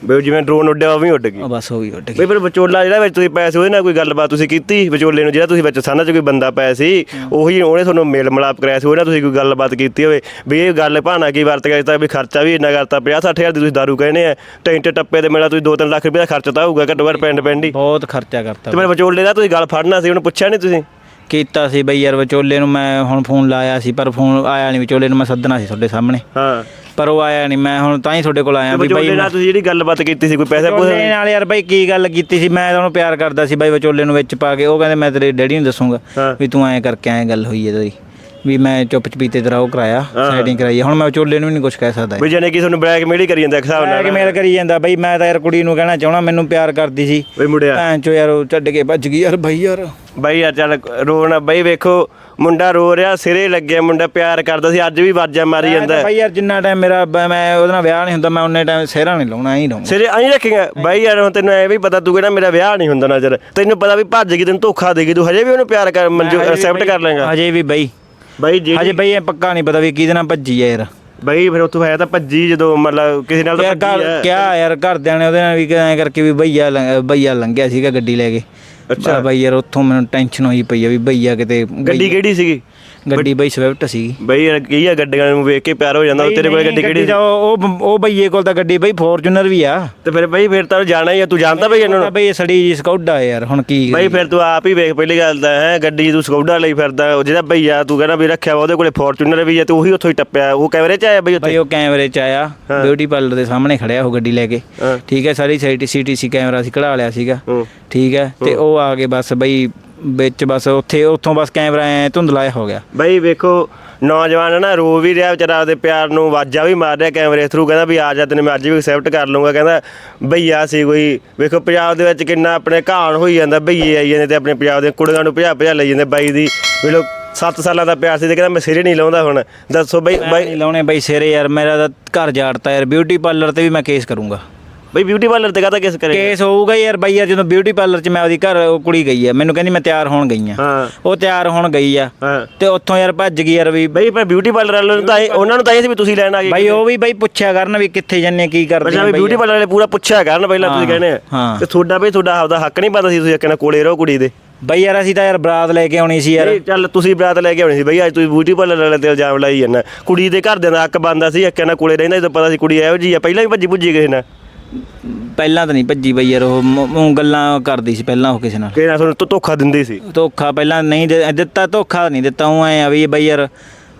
ਬਈ ਜਿਵੇਂ ਡਰੋਨ ਉੱਡਿਆ ਉਹ ਵੀ ਉੱਡ ਗਈ। ਉਹ ਬਸ ਹੋ ਗਈ ਉੱਡ ਗਈ। ਬਈ ਫਿਰ ਵਿਚੋਲਾ ਜਿਹੜਾ ਵਿੱਚ ਤੁਸੀਂ ਪਾਇਆ ਸੀ ਉਹਦੇ ਨਾਲ ਕੋਈ ਗੱਲਬਾਤ ਤੁਸੀਂ ਕੀਤੀ? ਵਿਚੋਲੇ ਨੂੰ ਜਿਹੜਾ ਤੁਸੀਂ ਵਿੱਚ ਸਾਨਾ ਚ ਕੋਈ ਬੰਦਾ ਪਾਇਆ ਸੀ ਉਹੀ ਉਹਨੇ ਤੁਹਾਨੂੰ ਮੇਲ ਮਲਾਪ ਕਰਾਇਆ ਸੀ ਉਹਦੇ ਨਾਲ ਤੁਸੀਂ ਕੋਈ ਗੱਲਬਾਤ ਕੀਤੀ ਹੋਵੇ? ਵੀ ਇਹ ਗੱਲ ਭਾਣਾ ਕੀ ਵਰਤ ਗਿਆ ਤਾਂ ਵੀ ਖਰਚਾ ਵੀ ਇੰਨਾ ਕਰਤਾ 50 60000 ਦੀ ਤੁਸੀਂ ਦਾਰੂ ਕਹਿੰਦੇ ਆ ਟੈਂਟ ਟੱਪੇ ਤੇ ਮੇਲਾ ਤੁਸੀਂ 2-3 ਲੱਖ ਰੁਪਏ ਦਾ ਖਰਚ ਤਾਂ ਹੋਊਗਾ ਘੱਟੋ ਘੱਟ ਪਿੰਡ ਪਿੰਡ ਹੀ। ਬਹੁਤ ਖਰਚਾ ਕਰਤਾ ਤੇ ਫਿਰ ਵਿਚੋਲੇ ਦਾ ਤੁਸੀਂ ਗੱਲ ਫੜਨਾ ਸੀ ਉਹਨੂੰ ਪੁੱਛਿਆ ਨਹੀਂ ਤੁਸੀਂ? ਕੀਤਾ ਸੀ ਬਈ ਯਾਰ ਵਿਚੋਲੇ ਨੂੰ ਮੈਂ ਹੁਣ ਫੋਨ ਲਾਇਆ ਸੀ ਪਰ ਫੋਨ ਆਇਆ ਨਹੀਂ ਵਿਚੋਲੇ ਨੂੰ ਮੈਂ ਸੱਦਣਾ ਸੀ ਤੁਹਾਡੇ ਸਾਹਮਣੇ। ਹਾਂ। ਪਰ ਉਹ ਆਇਆ ਨਹੀਂ ਮੈਂ ਹੁਣ ਤਾਂ ਹੀ ਤੁਹਾਡੇ ਕੋਲ ਆਇਆ ਵੀ ਵਿਚੋਲੇ ਬਈ ਨਾਲ ਤੁਸੀਂ ਜਿਹੜੀ ਗੱਲਬਾਤ ਕੀਤੀ ਸੀ ਕੋਈ ਪੈਸੇ ਵਿਚੋਲੇ ਪੂਸੇ ਨਾਲ ਯਾਰ ਬਈ ਕੀ ਗੱਲ ਕੀਤੀ ਸੀ ਮੈਂ ਤਾਂ ਉਹਨੂੰ ਪਿਆਰ ਕਰਦਾ ਸੀ ਬਾਈ ਵਿਚੋਲੇ ਨੂੰ ਵਿੱਚ ਪਾ ਕੇ ਉਹ ਕਹਿੰਦੇ ਮੈਂ ਤੇਰੇ ਡੈਡੀ ਨੂੰ ਦੱਸੂਗਾ ਹਾਂ। ਵੀ ਤੂੰ ਐਂ ਕਰਕੇ ਐਂ ਗੱਲ ਹੋਈ ਹੈ ਤੇਰੀ ਵੀ ਮੈਂ ਚੁੱਪ ਚਪੀਤੇ ਤੇਰਾ ਉਹ ਕਰਾਇਆ ਸੈਟਿੰਗ ਕਰਾਈ ਹੈ। ਹੁਣ ਮੈਂ ਵਿਚੋਲੇ ਨੂੰ ਵੀ ਨਹੀਂ ਕੁਝ ਕਹਿ ਸਕਦਾ ਵੀ ਜਾਨੇ ਕਿ ਤੁਹਾਨੂੰ ਬਲੈਕਮੇਲ ਹੀ ਕਰੀ ਜਾਂਦਾ ਇੱਕ ਹਿਸਾਬ ਮੈਂ ਨਾਲ। ਮੇਲ ਕਰੀ ਜਾਂਦਾ ਬਈ ਮੈਂ ਤਾਂ ਯਾਰ ਕੁੜੀ ਨੂੰ ਕਹਿਣਾ ਚਾਹਣਾ ਮੈਨੂੰ ਪਿਆਰ ਕਰਦੀ ਸੀ। ਮੁੰਡਿਆ। ਭੈਣ ਚੋ ਯਾਰ ਉਹ ਛੱਡ ਕੇ ਭੱਜ ਗਈ ਯਾਰ ਬਈ ਯਾਰ। ਬਾਈ ਯਾਰ ਚੱਲ ਰੋਣਾ ਬਾਈ ਵੇਖੋ ਮੁੰਡਾ ਰੋ ਰਿਹਾ ਸਿਰੇ ਲੱਗਿਆ ਮੁੰਡਾ ਪਿਆਰ ਕਰਦਾ ਸੀ ਅੱਜ ਵੀ ਵਾਜਾਂ ਮਾਰੀ ਜਾਂਦਾ ਤਾਂ ਬਈ ਯਾਰ ਜਿੰਨਾ ਟਾਈਮ ਮੇਰਾ ਬ- ਮੈਂ ਉਹਦੇ ਨਾਲ ਵਿਆਹ ਨਹੀਂ ਹੁੰਦਾ ਮੈਂ ਉਹਨੇ ਟਾਈਮ ਸਿਹਰਾ ਨਹੀਂ ਲਾਉਣਾ ਐਂ ਹੀ ਸਿਰੇ ਐਂ ਰੱਖੇਗਾ। ਬਾਈ ਯਾਰ ਹੁਣ ਤੈਨੂੰ ਐ ਵੀ ਪਤਾ ਤੂੰ ਕਹਿੰਦਾ ਮੇਰਾ ਵਿਆਹ ਨਹੀਂ ਹੁੰਦਾ ਨਜ਼ਰ। ਤੈਨੂੰ ਪਤਾ ਵੀ ਭੱਜ ਗਈ ਤੈਨੂੰ ਧੋਖਾ ਦੇਗੀ ਤੂੰ ਹਜੇ ਵੀ ਉਹਨੂੰ ਪਿਆਰ ਕਰ ਮਨਜੂ ਐਕਸੈਪਟ ਕਰ ਲੇਗਾ ਹਜੇ ਵੀ ਬਈ। ਬਾਈ ਜੀ ਹਜੇ ਬਈ ਇਹ ਪੱਕਾ ਨਹੀਂ ਪਤਾ ਵੀ ਕਿਹਦੇ ਨਾਲ ਭੱਜੀ ਹੈ ਯਾਰ। ਬਾਈ ਫਿਰ ਉੱਥੋਂ ਹੈ ਤਾਂ ਭੱਜੀ ਜਦੋਂ ਮਤਲਬ ਕਿਸੇ ਨਾਲ ਤਾਂ ਯਾਰ ਭੱਜੀ ਘਰ ਹੈ ਕਿਆ ਯਾਰ ਘਰਦਿਆਂ ਨੇ ਉਹਦੇ ਨਾਲ ਵੀ ਐਂ ਕਰਕੇ ਵੀ ਭਈਆ ਲੰਘ- ਭਈਆ ਲੰਘਿਆ ਸੀਗਾ ਗੱਡੀ ਲੈ ਕੇ। ਅੱਛਾ। ਬਈ ਯਾਰ ਉੱਥੋਂ ਮੈਨੂੰ ਟੈਨਸ਼ਨ ਹੋਈ ਪਈ ਆ ਵੀ ਭਈਆ ਕਿਤੇ ਗੱਡੀ ਕਿਹੜੀ ਸੀਗੀ ਗੱਡੀ ਬਈ ਸਵਿਫਟ ਸੀਗੀ ਬਾਈ ਕੀ ਆ ਗੱਡੀਆਂ ਨੂੰ ਵੇਖ ਕੇ ਪਿਆਰ ਹੋ ਜਾਂਦਾ ਤੇਰੇ ਕੋਲ ਗੱਡੀ ਕਿਹੜੀ ਉਹ ਉਹ- ਭਈਏ ਕੋਲ ਤਾਂ ਗੱਡੀ ਬਈ ਫੋਰਚੂਨਰ ਵੀ ਆ। ਤੇ ਫਿਰ ਬਾਈ ਫਿਰ ਤਾਂ ਜਾਣਾ ਹੀ ਆ ਤੂੰ ਜਾਣਦਾ ਬਈ ਇਹਨਾਂ? ਨੂੰ ਬਈ ਇਹ ਸੜੀ ਜੀ ਸਕੌਡਾ ਯਾਰ ਹੁਣ ਕੀ ਬਾਈ ਫਿਰ ਤੂੰ ਆਪ ਹੀ ਵੇਖ ਪਹਿਲੀ ਗੱਲ ਤਾਂ ਹੈ ਗੱਡੀ ਤੂੰ ਸਕੌਡਾ ਲਈ ਫਿਰਦਾ ਉਹ ਜਿਹੜਾ ਭਈਆ ਤੂੰ ਕਹਿੰਦਾ ਵੀ ਰੱਖਿਆ ਵਾ ਉਹਦੇ ਕੋਲੇ ਫੋਰਚੂਨਰ ਵੀ ਹੈ ਤੇ ਉਹੀ ਉੱਥੋਂ ਹੀ ਟੱਪਿਆ ਉਹ ਕੈਮਰੇ 'ਚ ਆਇਆ ਬਈ ਉੱਥੇ? ਬਈ ਉਹ ਕੈਮਰੇ 'ਚ ਆਇਆ ਬਿਊਟੀ ਪਾਰਲਰ ਦੇ ਸਾਹਮਣੇ ਖੜਿਆ ਉਹ ਗੱਡੀ ਲੈ ਕੇ। ਠੀਕ ਹੈ ਸਾਰੀ ਸਾਈਟ ਸੀਟੀਸੀ ਕੈਮਰਾ ਸੀ ਕਢਾ ਲਿਆ ਸੀਗਾ। ਠੀਕ ਹੈ ਤੇ ਉਹ ਆ ਕੇ ਬਸ ਬਈ ਵਿੱਚ ਬਸ ਉੱਥੇ ਉੱਥੋਂ ਬਸ ਕੈਮਰਾ ਐ ਧੁੰਦਲਾ ਹੋ ਗਿਆ। ਬਈ ਵੇਖੋ ਨੌਜਵਾਨ ਨਾ ਰੋ ਵੀ ਰਿਹਾ ਵਿਚਾਰਾ ਆਪਦੇ ਪਿਆਰ ਨੂੰ ਵਾਜਾ ਵੀ ਮਾਰ ਰਿਹਾ ਕੈਮਰੇ ਥਰੂ ਕਹਿੰਦਾ ਵੀ ਆ ਜਾ ਤੈਨੂੰ ਮੈਂ ਅੱਜ ਵੀ ਐਕਸੈਪਟ ਕਰ ਲੂੰਗਾ ਕਹਿੰਦਾ ਭਈਆ ਸੀ ਕੋਈ ਵੇਖੋ ਪੰਜਾਬ ਦੇ ਵਿੱਚ ਕਿੰਨਾ ਆਪਣੇ ਘਾਣ ਹੋਈ ਜਾਂਦਾ ਭਈਏ ਆਈ ਜਾਂਦੇ ਤੇ ਆਪਣੇ ਪੰਜਾਬ ਦੇ ਕੁੜੀਆਂ ਨੂੰ ਭਜਾ ਭਜਾ ਲਈ ਜਾਂਦੇ। ਬਾਈ ਦੀ ਵੇਖੋ 7 ਸਾਲਾਂ ਦਾ ਪਿਆਰ ਸੀ ਤੇ ਕਹਿੰਦਾ ਮੈਂ ਸਿਰੇ ਨਹੀਂ ਲਾਉਂਦਾ ਹੁਣ। ਦੱਸੋ ਬਈ ਬਾਈ ਨਹੀਂ ਲਾਉਣੇ ਬਈ ਸਿਰੇ ਯਾਰ ਮੇਰਾ ਤਾਂ ਘਰ ਜਾੜਤਾ ਯਾਰ ਬਿਊਟੀ ਪਾਰਲਰ ਤੇ ਵੀ ਮੈਂ ਕੇਸ ਕਰੂੰਗਾ। ਬਈ ਬਿਊਟੀ ਪਾਰਲਰ ਤੇ ਕਾਹਦਾ ਕਿਸ ਕਰੇ? ਕੇਸ ਹੋਊਗਾ ਯਾਰ ਬਾਈ ਯਾਰ ਜਦੋਂ ਬਿਊਟੀ ਪਾਰਲਰ 'ਚ ਮੈਂ ਉਹਦੀ ਘਰ ਉਹ ਕੁੜੀ ਗਈ ਆ। ਮੈਨੂੰ ਕਹਿੰਦੀ ਮੈਂ ਤਿਆਰ ਹੋਣ ਗਈ ਆ। ਹਾਂ। ਉਹ ਤਿਆਰ ਹੋਣ ਗਈ ਆ। ਹਾਂ। ਤੇ ਉੱਥੋਂ ਯਾਰ ਭੱਜ ਗਈ ਯਾਰ ਵੀ ਬਈ ਪਰ ਬਿਊਟੀ ਪਾਰਲਰ ਵਾਲਿਆਂ ਨੂੰ ਤਾਂ ਇਹ- ਉਹਨਾਂ ਨੂੰ ਤਾਂ ਇਹ ਸੀ ਵੀ ਤੁਸੀਂ ਲੈਣ ਆ ਗਏ ਬਾਈ ਉਹ ਵੀ ਬਾਈ ਪੁੱਛਿਆ ਕਰਨ ਵੀ ਕਿੱਥੇ ਜੰਨੇ ਕੀ ਕਰਦੇ ਅੱਛਾ ਵੀ ਬਿਊਟੀ ਪਾਰਲਰ ਵਾਲੇ ਪੂਰਾ ਪੁੱਛਿਆ ਕਰਨ ਪਹਿਲਾਂ ਤੁਸੀਂ ਹਾਂ, ਕਹਿੰਦੇ ਆ। ਹਾਂ। ਤੇ ਤੁਹਾਡਾ ਬਈ ਤੁਹਾਡਾ ਆਪਦਾ ਹੱਕ ਨਹੀਂ ਪਤਾ ਸੀ ਤੁਸੀਂ ਕਹਿੰਦੇ ਕੋਲੇ ਰਹੋ ਕੁੜੀ ਦੇ। ਬਾਈ ਯਾਰ ਅਸੀਂ ਤਾਂ ਯਾਰ ਬਰਾਤ ਲੈ ਕੇ ਆਉਣੀ ਸੀ ਯਾਰ। ਨਹੀਂ ਚੱਲ ਤੁਸੀਂ ਬਰਾਤ ਲੈ ਕੇ ਆਉਣੀ ਸੀ ਬਈ ਅੱਜ ਤੁਸੀਂ ਬਿਊਟੀ ਪਾਰਲਰ ਵਾਲੇ ਤੇ ਇਲਜ਼ਾਮ ਲਾਈ ਜਾਂਦਾ। ਕੁੜੀ ਦੇ ਘਰ ਦੇ ਹੱਕ ਬੰਦਾ ਸੀ ਨਾਲ ਕੋਲੇ ਰਹਿੰਦਾ ਜਦੋਂ ਪਤਾ ਸੀ ਕੁੜੀ ਇਹੋ ਜੀ ਆ। ਪਹਿਲਾਂ ਵੀ ਭੱਜੀ ਭੁੱਜੀ ਕਿਸੇ ਨਾਲ। ਪਹਿਲਾਂ ਤਾਂ ਨਹੀਂ ਭੱਜੀ ਬਾਈ ਯਾਰ ਉਹ ਮ- ਮ- ਗੱਲਾਂ ਕਰਦੀ ਸੀ ਪਹਿਲਾਂ ਉਹ ਕਿਸੇ ਨਾਲ। ਕਿਸੇ ਨਾਲ ਤੁਹਾਨੂੰ ਧੋ- ਧੋਖਾ ਦਿੰਦੀ ਸੀ? ਧੋਖਾ ਪਹਿਲਾਂ ਨਹੀਂ ਦੇ- ਦਿੱਤਾ ਧੋਖਾ ਨਹੀਂ ਦਿੱਤਾ ਉਹ ਐ ਆ ਵੀ ਬਾਈ ਯਾਰ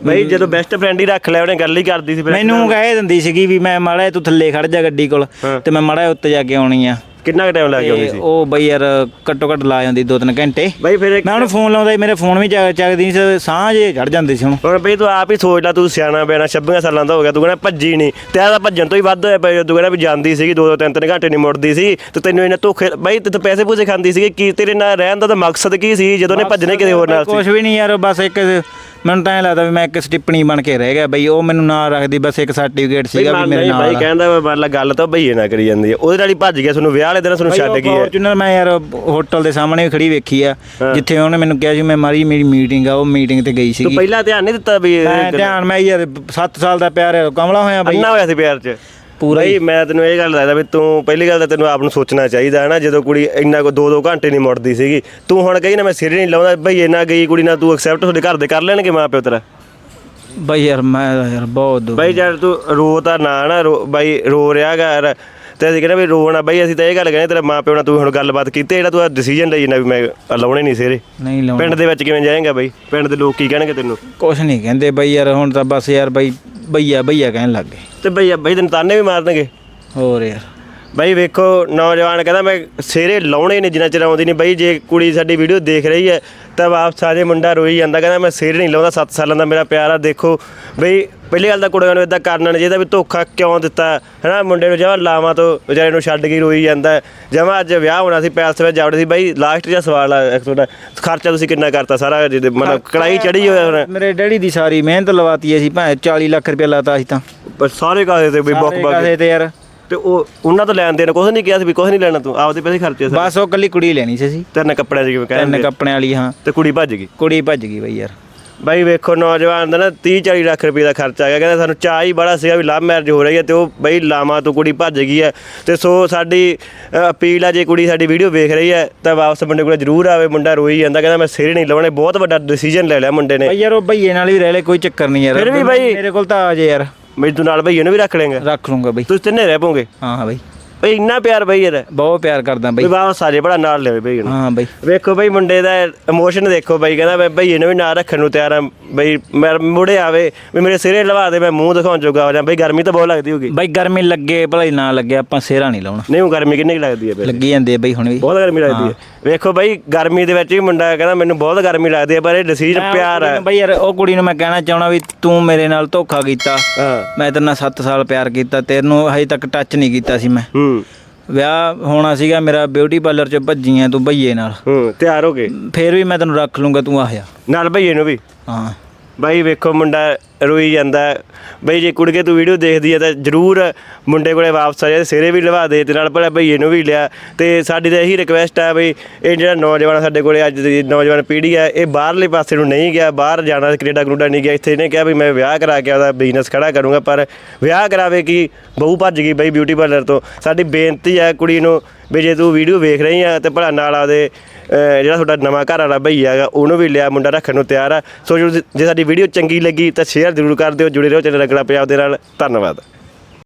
ਬਈ ਜਦੋਂ ਬੈਸਟ ਫਰੈਂਡ ਹੀ ਰੱਖ ਲਿਆ ਉਹਨੇ ਗੱਲ ਹੀ ਕਰਦੀ ਸੀ ਫਿਰ। ਮੈਨੂੰ ਕਹਿ ਦਿੰਦੀ ਸੀਗੀ ਵੀ ਮੈਂ ਮਾੜਾ ਜਿਹਾ ਤੂੰ ਥੱਲੇ ਖੜ ਜਾ ਗੱਡੀ ਕੋਲ ਹਾਂ। ਤੇ ਮੈਂ ਮਾੜਾ ਜਿਹਾ ਉੱਤੇ ਜਾ ਕੇ ਆਉਣੀ ਆ। ਕਿੰਨਾ ਕੁ ਟਾਈਮ ਲੱਗ ਗਿਆ ਤੇ ਸੀ? ਉਹ ਬਈ ਯਾਰ ਘੱਟੋ ਘੱਟ ਲਾ ਜਾਂਦੀ ਦੋ ਤਿੰਨ ਘੰਟੇ। ਬਈ ਫਿਰ ਇੱਕ ਮੈਂ ਉਹਨੂੰ ਫੋਨ ਲਾਉਂਦਾ ਸੀ ਮੇਰੇ ਫੋਨ ਵੀ ਚੱਕ- ਚੱਕਦੀ ਸੀ ਸਾਹ ਜੇ ਚੜ ਜਾਂਦੇ ਸੀ ਹੁਣ ਹੁਣ ਬਈ ਤੂੰ ਆਪ ਹੀ ਸੋਚ ਲੈ ਤੂੰ ਸਿਆਣਾ ਬਿਆਣਾ 26 ਸਾਲਾਂ ਦਾ ਹੋ ਗਿਆ ਤੂੰ ਕਹਿੰਦਾ ਭੱਜੀ ਨਹੀਂ ਤੇ ਇਹਦਾ ਭੱਜਣ ਤੋਂ ਹੀ ਵੱਧ ਹੋਇਆ ਪਿਆ ਤੂੰ ਕਹਿੰਦਾ ਵੀ ਜਾਂਦੀ ਸੀਗੀ ਦੋ ਦੋ ਤਿੰਨ ਤਿੰਨ ਘੰਟੇ ਨਹੀਂ ਮੁੜਦੀ ਸੀ ਤੇ ਤੈਨੂੰ ਇਹਨਾਂ ਧੋਖੇ ਬਈ ਤੇ ਪੈਸੇ ਪੂਸੇ ਖਾਂਦੀ ਸੀਗੀ ਕੀ ਤੇਰੇ ਨਾਲ ਰਹਿਣ ਦਾ ਤਾਂ ਮਕਸਦ ਕੀ ਸੀ ਜਦੋਂ ਨੇ ਭੱਜਣੇ ਕਿਸੇ ਹੋਰ ਨਾਲ ਸੀ? ਕੁਝ ਵੀ ਨਹੀਂ ਯਾਰ ਬਸ ਇੱਕ ਮੈਨੂੰ ਤਾਂ ਐ ਲੱਗਦਾ ਵੀ ਮੈਂ ਇੱਕ ਸਟਿੱਪਣੀ ਬਣ ਕੇ ਰਹਿ ਗਿਆ ਬਈ ਉਹ ਮੈਨੂੰ ਨਾਲ ਰੱਖਦੀ ਬਸ ਇੱਕ ਸਰਟੀਫਿਕੇਟ ਸੀਗਾ ਵੀ ਮੇਰੇ ਨਾਲ ਬਾਈ ਕਹਿੰਦਾ ਵਾ ਮੰਨ ਲਾ ਗੱਲ ਤਾਂ ਭਈਏ ਨਾ ਕਰੀ ਜਾਂਦੀ ਹੈ ਉਹਦੇ ਨਾਲ ਹੀ ਭੱਜ ਗਿਆ ਤੁਹਾਨੂੰ ਵਿਆਹ ਵਾਲੇ ਦਿਨ ਤੁਹਾਨੂੰ ਛੱਡ ਗਈ ਹੈ ਫੋਰਚੂਨਰ ਮੈਂ ਯਾਰ ਹੋਟਲ ਦੇ ਸਾਹਮਣੇ ਵੀ ਖੜੀ ਵੇਖੀ ਆ ਜਿੱਥੇ ਉਹਨੇ ਮੈਨੂੰ ਕਿਹਾ ਸੀ ਮੈਂ ਮਾਰੀ ਮੇਰੀ ਮੀਟਿੰਗ ਆ ਉਹ ਮੀਟਿੰਗ ਤੇ ਗਈ ਤੂੰ ਸੀਗੀ। ਪਹਿਲਾਂ ਧਿਆਨ ਨਹੀਂ ਦਿੱਤਾ ਵੀ ਮੈਂ ਧਿਆਨ ਮੈਂ ਯਾਰ 7 ਸਾਲ ਦਾ ਪਿਆਰ ਹੈ, ਕਮਲਾ ਹੋਇਆ ਬਈ। ਅੰਨਾ ਹੋਇਆ ਸੀ ਪਿਆਰ 'ਚ? ਪੂਰਾ ਹੀ। ਬਈ ਮੈਂ ਤੈਨੂੰ ਇਹ ਗੱਲ ਦੱਸਦਾ ਵੀ ਤੂੰ ਪਹਿਲੀ ਗੱਲ ਤਾਂ ਤੈਨੂੰ ਆਪ ਨੂੰ ਸੋਚਣਾ ਚਾਹੀਦਾ ਹੈ ਨਾ ਜਦੋਂ ਕੁੜੀ ਇੰਨਾ ਕੋ 2-2 ਘੰਟੇ ਨਹੀਂ ਮੁੜਦੀ ਸੀਗੀ। ਤੂੰ ਹੁਣ ਕਹੀ ਨਾ ਮੈਂ ਸਿਰ ਨਹੀਂ ਲਾਉਂਦਾ ਬਈ ਇੰਨਾ ਗਈ ਕੁੜੀ ਨਾਲ ਤੂੰ ਐਕਸੈਪਟ ਤੁਹਾਡੇ ਘਰ ਦੇ ਕਰ ਲੈਣਗੇ ਮਾਂ ਪਿਓ ਤੇਰਾ? ਬਈ ਯਾਰ ਮੈਂ ਯਾਰ ਬਹੁਤ ਦੁੱਖ। ਬਈ ਜਦ ਤੂੰ ਰੋ ਤਾਂ ਨਾ ਨਾ ਰੋ ਬਈ ਰੋ ਰਿਹਾ ਘਰ ਤੇ ਅਸੀਂ ਕਹਿੰਦੇ ਵੀ ਰੋਣਾ ਬਈ ਅਸੀਂ ਤਾਂ ਇਹ ਗੱਲ ਕਹਿੰਦੇ ਤੇਰੇ ਮਾਂ ਪਿਓ ਨਾਲ ਤੂੰ ਹੁਣ ਗੱਲਬਾਤ ਕੀਤੀ ਜਿਹੜਾ ਤੂੰ ਡਿਸੀਜਨ ਲਈ ਨਾ ਵੀ ਮੈਂ ਲਾਉਣੇ ਨਹੀਂ ਸਿਰੇ ਨਹੀਂ ਲਾਉਣਾ। ਪਿੰਡ ਦੇ ਵਿੱਚ ਕਿਵੇਂ ਜਾਏਗਾ ਬਈ? ਪਿੰਡ ਦੇ ਲੋਕ ਕੀ ਕਹਿਣਗੇ ਤੈਨੂੰ? ਕੁਛ ਨਹੀਂ ਕਹਿੰਦੇ ਬਈ ਯਾਰ ਹੁਣ ਤਾਂ ਬਸ ਯਾਰ ਬਈ ਬਈਆ ਬਈਆ ਕਹਿਣ ਲੱਗ ਗਏ। ਤੇ ਬਈ ਬਈ ਤੈਨੂੰ ਤਾਨੇ ਵੀ ਮਾਰਨਗੇ। ਹੋਰ ਯਾਰ। ਬਈ ਵੇਖੋ ਨੌਜਵਾਨ ਕਹਿੰਦਾ ਮੈਂ ਸਿਰੇ ਲਾਉਣੇ ਨੇ ਜਿੰਨਾ ਚਿਰ ਆਉਂਦੀ ਨਹੀਂ। ਬਈ ਜੇ ਕੁੜੀ ਸਾਡੀ ਵੀਡੀਓ ਦੇਖ ਰਹੀ ਹੈ ਤਾਂ ਵਾਪਸ ਆ ਜੇ ਮੁੰਡਾ ਰੋਈ ਜਾਂਦਾ ਕਹਿੰਦਾ ਮੈਂ ਸਿਰੇ ਨਹੀਂ ਲਾਉਂਦਾ 7 ਸਾਲਾਂ ਦਾ ਮੇਰਾ ਪਿਆਰ ਆ ਦੇਖੋ। ਬਈ ਪਹਿਲੀ ਗੱਲ ਤਾਂ ਕੁੜੀਆਂ ਨੂੰ ਇਦਾਂ ਕਰਨਾ ਨਹੀਂ ਚਾਹੀਦਾ ਵੀ ਧੋਖਾ ਕਿਉਂ ਦਿੱਤਾ ਹੈਨਾ? ਮੁੰਡੇ ਨੂੰ ਜਮਾ ਲਾਵਾਂ ਤੋਂ ਵਿਚਾਰੇ ਨੂੰ ਛੱਡ ਕੇ ਰੋਈ ਜਾਂਦਾ। ਜਮਾ ਅੱਜ ਵਿਆਹ ਹੋਣਾ ਸੀ ਪੈਲਸ ਵਿੱਚ ਜਾਵੜੇ ਸੀ ਬਈ ਲਾਸਟ ਜਿਹਾ ਸਵਾਲ ਆ ਇੱਕ ਤੁਹਾਡਾ। ਖਰਚਾ ਤੁਸੀਂ ਕਿੰਨਾ ਕਰਤਾ ਸਾਰਾ ਜਿਹਦੇ ਮਤਲਬ ਕੜਾਈ ਚੜੀ ਹੋਇਆ ਹੁਣ? ਮੇਰੇ ਡੈਡੀ ਦੀ ਸਾਰੀ ਮਿਹਨਤ ਲਵਾਤੀ ਅਸੀਂ ਭਾਵੇਂ 40 ਲੱਖ ਰੁਪਏ ਲਾਤਾ ਅਸੀਂ ਤਾਂ। ਪਰ ਸਾਰੇ ਕਾਸੇ ਤੇ ਬਈ ਬੁੱਕ ਬੁੱਕ ਕਾਸੇ ਤੇ ਯਾਰ? ਤੇ ਉਹ ਉਹਨਾਂ ਤੋਂ ਲੈਣ ਦੇਣ ਕੁਝ ਨਹੀਂ ਕਿਹਾ ਸੀ ਵੀ ਕੁਝ ਨਹੀਂ ਲੈਣਾ ਤੂੰ ਆਪਦੇ ਪੈਸੇ ਖਰਚੇ ਸੀ ਬਸ ਉਹ ਕੱਲੀ ਕੁੜੀ ਲੈਣੀ ਸੀ ਅਸੀਂ ਤੇਰੇ ਕੱਪੜਿਆਂ 'ਚ ਕਿਵੇਂ ਤਿੰਨ ਕਹਿੰਦੇ ਕੱਪੜਿਆਂ ਵਾਲੀ ਹਾਂ। ਤੇ ਕੁੜੀ ਭੱਜ ਗਈ? ਕੁੜੀ ਭੱਜ ਗਈ ਬਈ ਯਾਰ। ਬਾਈ ਵੇਖੋ ਨੌਜਵਾਨ ਦਾ ਨਾ 30 40 ਲੱਖ ਰੁਪਏ ਦਾ ਖਰਚਾ ਆ ਗਿਆ। ਕਹਿੰਦਾ ਸਾਨੂੰ ਚਾਹ ਹੀ ਬੜਾ ਸੀਗਾ ਵੀ ਲਵ ਮੈਰਿਜ ਹੋ ਰਹੀ ਹੈ ਤੇ ਉਹ ਬਈ ਲਾਮਾ ਤੋਂ ਕੁੜੀ ਭੱਜ ਗਈ ਹੈ। ਤੇ ਸੋ ਸਾਡੀ ਅ, ਅਪੀਲ ਆ ਜੇ ਕੁੜੀ ਸਾਡੀ ਵੀਡੀਓ ਵੇਖ ਰਹੀ ਹੈ ਤਾਂ ਵਾਪਸ ਮੁੰਡੇ ਕੋਲ ਜ਼ਰੂਰ ਆਵੇ। ਮੁੰਡਾ ਰੋਈ ਜਾਂਦਾ ਕਹਿੰਦਾ ਮੈਂ ਸਿਰ ਨਹੀਂ ਲਾਉਣੇ ਬਹੁਤ ਵੱਡਾ ਡਿਸੀਜਨ ਲੈ ਲਿਆ ਮੁੰਡੇ ਨੇ। ਬਈ ਯਾਰ ਉਹ ਬਈਏ ਨਾਲ ਵੀ ਰਹਿ ਲੈ ਕੋਈ ਚੱਕਰ ਨਹੀਂ ਯਾਰ। ਫਿਰ ਵੀ ਬਈ- ਮੇਰੇ ਕੋਲ ਤਾਂ ਆ ਜੇ ਯਾਰ। ਬਈ ਤੂੰ ਨਾਲ ਭਈਏ ਨੂੰ ਵੀ ਰੱਖ ਲੇਗਾ। ਰੱਖ ਲੂੰਗਾ ਬਈ। ਤੁਸੀਂ ਤਿੰਨੇ ਰਹਿ ਪੋਗੇ ਹਾਂ ਹਾਂ ਬਈ। ਬਈ ਇੰਨਾ ਪਿਆਰ ਬਈ ਯਾਰ। ਬਹੁਤ ਪਿਆਰ ਕਰਦਾ ਬਈ। ਬਈ ਆ ਜੇ ਬੜਾ ਨਾਲ ਲਿਆਵੇ ਭਈ ਨੂੰ ਹਾਂ ਬਈ। ਵੇਖੋ ਬਈ ਮੁੰਡੇ ਦਾ ਇਮੋਸ਼ਨ ਦੇਖੋ ਬਈ ਕਹਿੰਦਾ ਮੈਂ ਭਈਏ ਨੂੰ ਵੀ ਨਾਲ ਰੱਖਣ ਨੂੰ ਤਿਆਰ ਆ। ਬਈ ਮੈਂ ਮੁੜੇ ਆਵੇ ਵੀ ਮੇਰੇ ਸਿਰੇ ਲਵਾ ਦੇ ਮੈਂ ਮੂੰਹ ਦਿਖਾਉਣ ਜੋਗਾ ਹੋ ਜਾ। ਬਈ ਗਰਮੀ ਤਾਂ ਬਹੁਤ ਲੱਗਦੀ ਹੋਗੀ ਬਈ ਗਰਮੀ ਲੱਗੇ ਭਲਾ ਨਾ ਲੱਗੇ ਆਪਾਂ ਸੇਰਾ ਨਹੀਂ ਲਾਉਣਾ। ਨਹੀਂ ਉਹ ਗਰਮੀ ਕਿੰਨੀ ਕੁ ਲੱਗਦੀ ਹੈ ਬਈ ਲੱਗੀ ਜਾਂਦੇ ਆ ਬਈ ਹੁਣ ਵੀ। ਬਹੁਤ ਗਰਮੀ ਲੱਗਦੀ ਹੈ। ਵੇਖੋ ਬਈ ਗਰਮੀ ਦੇ ਵਿੱਚ ਵੀ ਮੁੰਡਾ ਕਹਿੰਦਾ ਮੈਨੂੰ ਬਹੁਤ ਗਰਮੀ ਲੱਗਦੀ ਹੈ ਪਰ ਇਹ ਡਿਸੀਜਨ ਪਿਆਰ ਹੈ ਬਈ ਯਾਰ ਉਹ ਕੁੜੀ ਨੂੰ ਮੈਂ ਕਹਿਣਾ ਚਾਹਣਾ ਵੀ ਤੂੰ ਮੇਰੇ ਨਾਲ ਧੋਖਾ ਕੀਤਾ। ਮੈਂ ਤੇਰੇ ਨਾਲ 7 ਸਾਲ ਪਿਆਰ ਕੀਤਾ ਤੈਨੂੰ ਹਜੇ ਤੱਕ ਟੱਚ ਨਹੀਂ ਕੀਤਾ ਸੀ ਮੈਂ। ਹੂੰ। ਵਿਆਹ ਹੋਣਾ ਸੀਗਾ ਮੇਰਾ ਬਿਊਟੀ ਪਾਰਲਰ ਚ ਭੱਜੀ ਐ ਤੂੰ ਬਈਏ ਨਾਲ। ਹੂੰ ਤਿਆਰ ਹੋ ਗਏ ਫੇਰ ਵੀ ਮੈਂ ਤੈਨੂੰ ਰੱਖ ਲੂੰਗਾ ਤੂੰ ਆ ਜਾ। ਨਾਲ ਭਈਏ ਨੂੰ ਵੀ। ਹਾਂ। ਬਾਈ ਵੇਖੋ ਮੁੰਡਾ ਰੋਈ ਜਾਂਦਾ ਹੈ। ਬਈ ਜੇ ਕੁੜਕੇ ਤੂੰ ਵੀਡੀਓ ਦੇਖਦੀ ਹੈ ਤਾਂ ਜਰੂਰ ਮੁੰਡੇ ਕੋਲੇ ਵਾਪਸ ਆ ਜਾ, ਸਿਰੇ ਵੀ ਲਵਾ ਦੇ ਤੇ ਨਾਲ ਭਲਾ ਬਈ ਇਹਨੂੰ ਵੀ ਲਿਆ। ਤੇ ਸਾਡੀ ਤਾਂ ਇਹੀ ਰਿਕਵੈਸਟ ਹੈ ਬਈ ਇਹ ਜਿਹੜਾ ਨੌਜਵਾਨ ਸਾਡੇ ਕੋਲੇ ਅੱਜ ਦੀ ਨੌਜਵਾਨ ਪੀੜ੍ਹੀ ਹੈ ਇਹ ਬਾਹਰਲੇ ਪਾਸੇ ਨੂੰ ਨਹੀਂ ਗਿਆ, ਬਾਹਰ ਜਾਣਾ ਕੈਨੇਡਾ ਕਨੂਡਾ ਨਹੀਂ ਗਿਆ। ਇੱਥੇ ਇਹਨੇ ਕਿਹਾ ਵੀ ਮੈਂ ਵਿਆਹ ਕਰਾ ਕੇ ਆਪਦਾ ਬਿਜ਼ਨਸ ਖੜਾ ਕਰੂੰਗਾ, ਪਰ ਵਿਆਹ ਕਰਾਵੇ ਕੀ? ਬਹੂ ਭੱਜ ਗਈ ਬਈ ਬਿਊਟੀ ਪਾਰਲਰ ਤੋਂ। ਸਾਡੀ ਬੇਨਤੀ ਹੈ ਕੁੜੀ ਨੂੰ ਵੀ ਜੇ ਤੂੰ ਵੀਡੀਓ ਵੇਖ ਰਹੀ ਆ ਤੇ ਭਲਾ ਨਾਲ ਆਦੇ ਜਿਹੜਾ ਤੁਹਾਡਾ ਨਵਾਂ ਘਰ ਵਾਲਾ ਭਈਆ ਹੈਗਾ, ਉਹਨੂੰ ਵੀ ਲਿਆ, ਮੁੰਡਾ ਰੱਖਣ ਨੂੰ ਤਿਆਰ ਆ। ਸੋ ਜੇ ਸਾਡੀ ਵੀਡੀਓ ਚੰਗੀ ਲੱਗੀ ਤਾਂ ਸ਼ੇਅਰ ਜ਼ਰੂਰ ਕਰ ਦਿਓ, ਜੁੜੇ ਰਹੋ ਚੈਨਲ ਰੰਗਲਾ ਪੰਜਾਬ ਦੇ ਨਾਲ। ਧੰਨਵਾਦ।